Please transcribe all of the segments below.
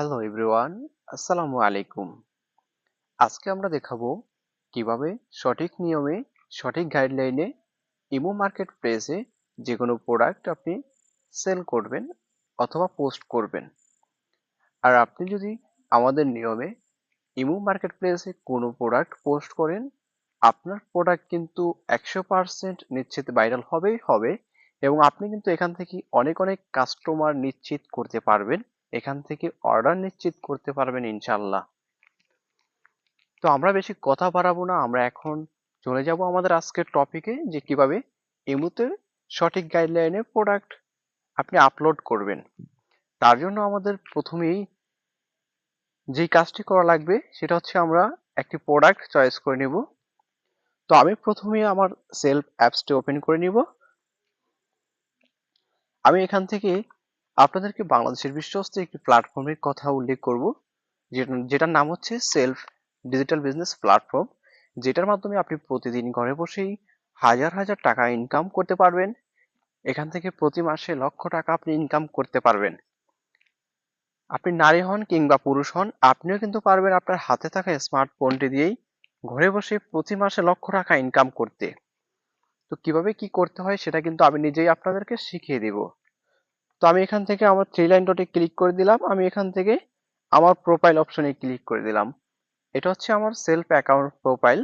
Hello everyone আসসালামু আলাইকুম আজকে আমরা দেখাবো কীভাবে সঠিক নিয়মে, সঠিক গাইডলাইনে ইমো মার্কেট প্লেসে যে কোনো প্রোডাক্ট আপনি সেল করবেন অথবা পোস্ট করবেন। আর আপনি যদি আমাদের নিয়মে ইমো মার্কেট প্লেসে কোনো প্রোডাক্ট পোস্ট করেন, আপনার প্রোডাক্ট কিন্তু একশো পার্সেন্ট নিশ্চিত ভাইরাল হবেই হবে এবং আপনি কিন্তু এখান থেকে অনেক অনেক কাস্টমার নিশ্চিত করতে পারবেন। এখান থেকে অর্ডার নিশ্চিত করতে পারবেন ইনশাল্লাহ তো আমরা বেশি কথা বাড়াবো না, আমরা এখন চলে যাব আমাদের আজকের টপিকে যে কীভাবে ইমুতে সঠিক গাইডলাইনে প্রোডাক্ট আপনি আপলোড করবেন। তার জন্য আমাদের প্রথমেই যেই কাজটি করা লাগবে সেটা হচ্ছে আমরা একটি প্রোডাক্ট চয়েস করে নেব। তো আমি প্রথমে আমার সেলফ অ্যাপসটি ওপেন করে নিব। আমি এখান থেকে আপনাদেরকে বাংলাদেশের বিশ্বস্ত একটি প্ল্যাটফর্মের কথা উল্লেখ করব যেটার নাম হচ্ছে সেলফ ডিজিটাল বিজনেস প্ল্যাটফর্ম, যেটার মাধ্যমে আপনি প্রতিদিন ঘরে বসেই হাজার হাজার টাকা ইনকাম করতে পারবেন। এখান থেকে প্রতি মাসে লক্ষ টাকা আপনি ইনকাম করতে পারবেন। আপনি নারী হন কিংবা পুরুষ হন, আপনিও কিন্তু পারবেন আপনার হাতে থাকা স্মার্টফোনটি দিয়েই ঘরে বসে প্রতি মাসে লক্ষ টাকা ইনকাম করতে। তো কীভাবে কি করতে হয় সেটা কিন্তু আমি নিজেই আপনাদেরকে শিখিয়ে দিব। তো আমি এখান থেকে আমার থ্রি লাইন ডটে ক্লিক করে দিলাম। আমি এখান থেকে আমার প্রোফাইল অপশনে ক্লিক করে দিলাম। এটা হচ্ছে আমার সেলফ অ্যাকাউন্ট প্রোফাইল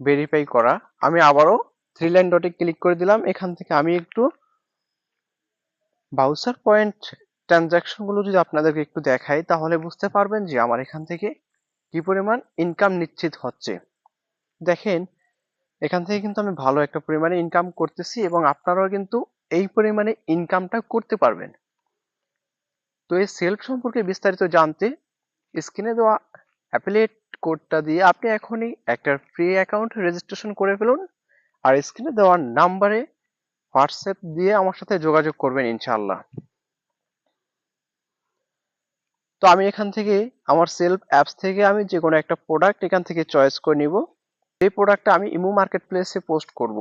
ভেরিফাই করা। আমি আবারও থ্রি লাইন ডটে ক্লিক করে দিলাম। এখান থেকে আমি একটু বাউসার পয়েন্ট ট্রানজাকশনগুলো যদি আপনাদেরকে একটু দেখাই, তাহলে বুঝতে পারবেন যে আমার এখান থেকে কি পরিমাণ ইনকাম নিশ্চিত হচ্ছে। দেখেন, এখান থেকে কিন্তু আমি ভালো একটা পরিমাণে ইনকাম করতেছি এবং আপনারাও কিন্তু এই পরিমাণে ইনকামটা করতে পারবেন। তো এই সেলফ সম্পর্কে বিস্তারিত জানতে স্ক্রিনে দেওয়া অ্যাপিলেট কোডটা দিয়ে আপনি এখনই একটা ফ্রি অ্যাকাউন্ট রেজিস্ট্রেশন করে ফেলুন আর স্ক্রিনে দেওয়া নাম্বারে হোয়াটসঅ্যাপ দিয়ে আমার সাথে যোগাযোগ করবেন ইনশাল্লাহ তো আমি এখান থেকে আমার সেলফ অ্যাপস থেকে আমি যে কোনো একটা প্রোডাক্ট এখান থেকে চয়েস করে নিব। এই প্রোডাক্টটা আমি ইমো মার্কেট প্লেসে পোস্ট করব।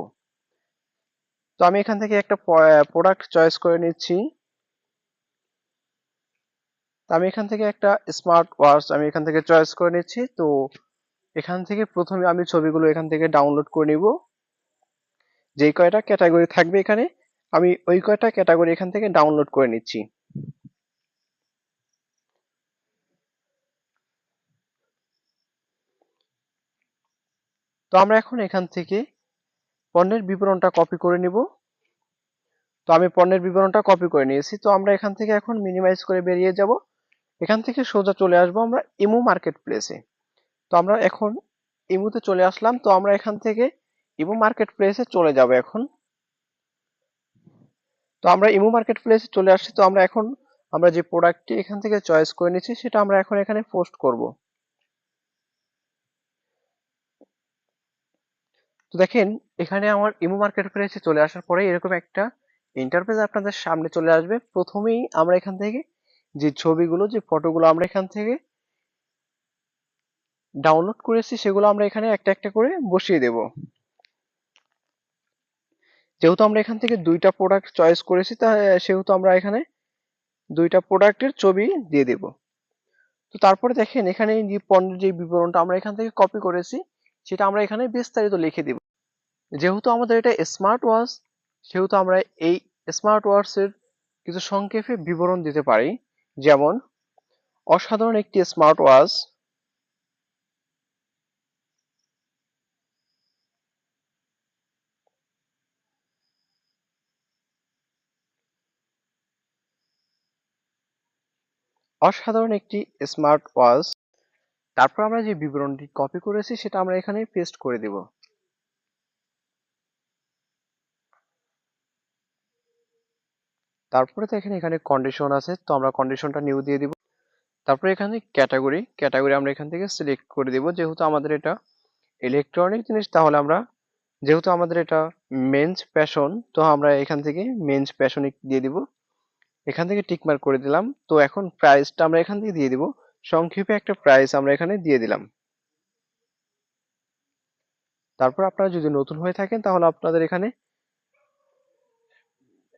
তো আমি এখান থেকে একটা প্রোডাক্ট চয়েস করে নিচ্ছি। আমি এখান থেকে একটা স্মার্ট ওয়াচ আমি এখান থেকে চয়েস করে নিচ্ছি। তো এখান থেকে প্রথমে আমি ছবিগুলো এখান থেকে ডাউনলোড করে নিব। যেই কয়টা ক্যাটাগরি থাকবে এখানে, আমি ওই কয়টা ক্যাটাগরি এখান থেকে ডাউনলোড করে নিচ্ছি। তো আমরা এখন এখান থেকে পণ্যের বিবরণটা কপি করে নিব। তো আমি পণ্যের বিবরণটা কপি করে নিয়েছি। তো আমরা এখান থেকে এখন মিনিমাইজ করে বেরিয়ে যাব। এখান থেকে সোজা চলে আসব আমরা ইমু মার্কেট প্লেসে তো আমরা এখন ইমুতে চলে আসলাম। তো আমরা এখান থেকে ইমু মার্কেট প্লেসে চলে যাব এখন। তো আমরা ইমু মার্কেট প্লেসে চলে আসছি। তো আমরা এখন আমরা যে প্রোডাক্টটি এখান থেকে চয়েস করে নিচ্ছি, সেটা আমরা এখন এখানে পোস্ট করব। তো দেখেন, এখানে আমার ইমো মার্কেট প্লেসে চলে আসার পরে এরকম একটা ইন্টারফেস আপনাদের সামনে চলে আসবে। প্রথমেই আমরা এখান থেকে যে ছবিগুলো, যে ফটোগুলো আমরা এখান থেকে ডাউনলোড করেছি, সেগুলো আমরা এখানে একটা একটা করে বসিয়ে দেব। যেহেতু আমরা এখান থেকে দুইটা প্রোডাক্ট চয়েস করেছি, তা সেহেতু আমরা এখানে দুইটা প্রোডাক্টের ছবি দিয়ে দেব। তো তারপরে দেখেন, এখানে যে পণ্যের যে বিবরণটা আমরা এখান থেকে কপি করেছি, সেটা আমরা এখানে বিস্তারিত লিখে দিব। যেহেতু আমাদের এটা স্মার্ট ওয়াচ সেহেতু আমরা এই স্মার্ট ওয়াচের কিছু সংক্ষেপে বিবরণ দিতে পারি। যেমন, অসাধারণ একটি স্মার্ট ওয়াচ অসাধারণ একটি স্মার্ট ওয়াচ তারপর আমরা যে বিবরণটি কপি করেছি, সেটা আমরা এখানে পেস্ট করে দেব। তারপরে দেখেন এখানে এখানে কন্ডিশন আছে, তো আমরা কন্ডিশনটা নিউ দিয়ে দিব। তারপরে এখানে ক্যাটাগরি ক্যাটাগরি আমরা এখান থেকে সিলেক্ট করে দিব, যেহেতু আমাদের এটা ইলেকট্রনিক জিনিস, তাহলে আমরা, যেহেতু আমাদের এটা মেন্স প্যাশন তো আমরা এখান থেকে মেন্স প্যাশনিক দিয়ে দিব। এখান থেকে টিকমার্ক করে দিলাম, তো এখন প্রাইসটা আমরা এখান থেকে দিয়ে দিব। সংক্ষেপে একটা প্রাইস আমরা এখানে দিয়ে দিলাম। তারপর আপনারা যদি নতুন হয়ে থাকেন, তাহলে আপনাদের এখানে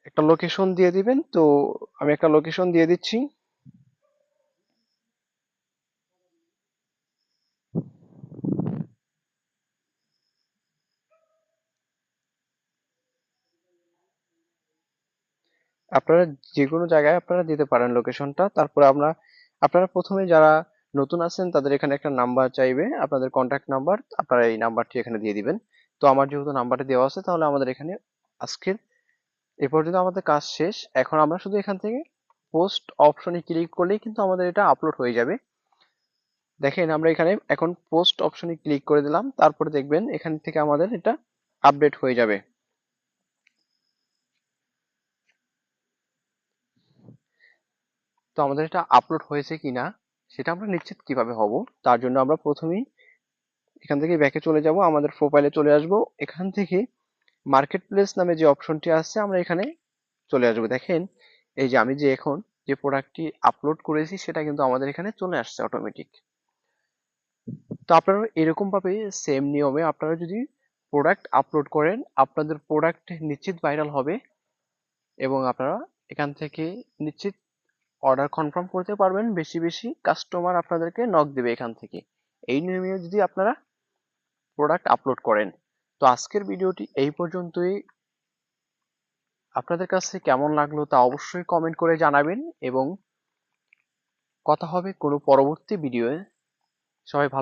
একটা লোকেশন দিয়ে দিবেন, তো আমি একটা লোকেশন দিয়ে দিচ্ছি। আপনারা যে কোনো জায়গায় আপনারা দিতে পারেন লোকেশনটা তারপরে আমরা, আপনারা প্রথমে যারা নতুন আছেন, তাদের এখানে একটা নাম্বার চাইবে, আপনাদের কন্ট্যাক্ট নাম্বার আপনারা এই নাম্বারটি এখানে দিয়ে দিবেন। তো আমার যেহেতু নাম্বারটি দেওয়া আছে, তাহলে আমাদের এখানে আজকের এ পর্যন্ত আমাদের কাজ শেষ। এখন আমরা শুধু এখান থেকে পোস্ট অপশনে ক্লিক করলেই কিন্তু আমাদের এটা আপলোড হয়ে যাবে। দেখেন আমরা এখানে এখন পোস্ট অপশনে ক্লিক করে দিলাম, তারপরে দেখবেন এখান থেকে আমাদের এটা আপডেট হয়ে যাবে। তো আমাদের এটা আপলোড হয়েছে কিনা সেটা আমরা নিশ্চিত কীভাবে হব, তার জন্য আমরা প্রথমেই এখান থেকে ব্যাকে চলে যাব, আমাদের প্রোফাইলে চলে আসব। এখান থেকে মার্কেট প্লেস নামে যে অপশনটি আছে, আমরা এখানে চলে আসব। দেখেন, এই যে আমি যে এখন যে প্রোডাক্টটি আপলোড করেছি, সেটা কিন্তু আমাদের এখানে চলে আসছে অটোমেটিক তো আপনারা এরকম ভাবে সেম নিয়মে আপনারা যদি প্রোডাক্ট আপলোড করেন, আপনাদের প্রোডাক্ট নিশ্চিত ভাইরাল হবে এবং আপনারা এখান থেকে নিশ্চিত অর্ডার কনফার্ম করতে পারবেন, বেশি বেশি কাস্টমার আপনাদেরকে নক দেবে এখান থেকে। এই নিয়মে যদি আপনারা প্রোডাক্ট আপলোড করেন আজকের ভিডিওটি এই পর্যন্তই। আপনাদের কাছে কেমন লাগল তা অবশ্যই কমেন্ট করে জানাবেন এবং কথা হবে কোনো পরবর্তী ভিডিওয়ে সবাই ভালো